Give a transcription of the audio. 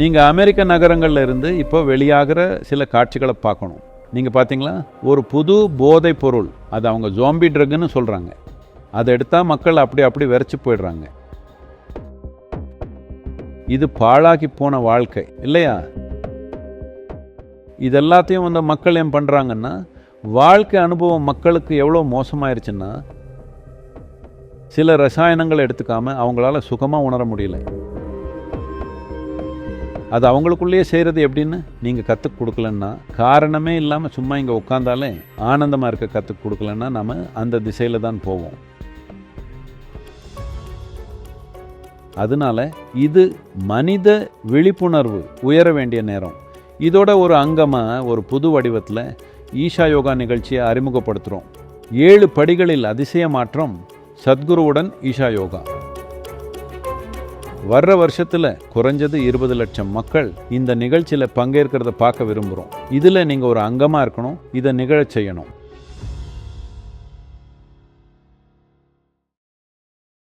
நீங்கள் அமெரிக்க நகரங்களில் இருந்து இப்போ வெளியாகிற சில காட்சிகளை பார்க்கணும். நீங்கள் பார்த்தீங்களா? ஒரு புது போதை பொருள் அது அவங்க ஜோம்பி ட்ரக்குன்னு சொல்கிறாங்க அதை எடுத்தால் மக்கள் அப்படி அப்படி வெறச்சு போயிடுறாங்க. இது பாழாக்கி போன வாழ்க்கை இல்லையா? இதெல்லாத்தையும் வந்து மக்கள் ஏன் பண்ணுறாங்கன்னா வாழ்க்கை அனுபவம் மக்களுக்கு எவ்வளோ மோசமாயிருச்சுன்னா சில ரசாயனங்களை எடுத்துக்காமல் அவங்களால சுகமாக உணர முடியல. அது அவங்களுக்குள்ளேயே செய்கிறது எப்படின்னு நீங்கள் கற்றுக் கொடுக்கலன்னா காரணமே இல்லாமல் சும்மா இங்கே உட்காந்தாலே ஆனந்தமாக இருக்க கற்றுக் கொடுக்கலன்னா நம்ம அந்த திசையில் தான் போவோம். அதனால இது மனித விழிப்புணர்வு உயர வேண்டிய நேரம். இதோட ஒரு அங்கமாக ஒரு புது வடிவத்தில் ஈஷா யோகா நிகழ்ச்சியை அறிமுகப்படுத்துகிறோம் ஏழு படிகளில் அதிசய மாற்றம் சத்குருவுடன் ஈஷா யோகா. வர்ற வருஷத்தில் குறைஞ்சது இருபது லட்சம் மக்கள் இந்த நிகழ்ச்சியில் பங்கேற்கிறத பார்க்க விரும்புகிறோம் இதில் நீங்கள் ஒரு அங்கமாக இருக்கணும் இதை நிகழச் செய்யணும்.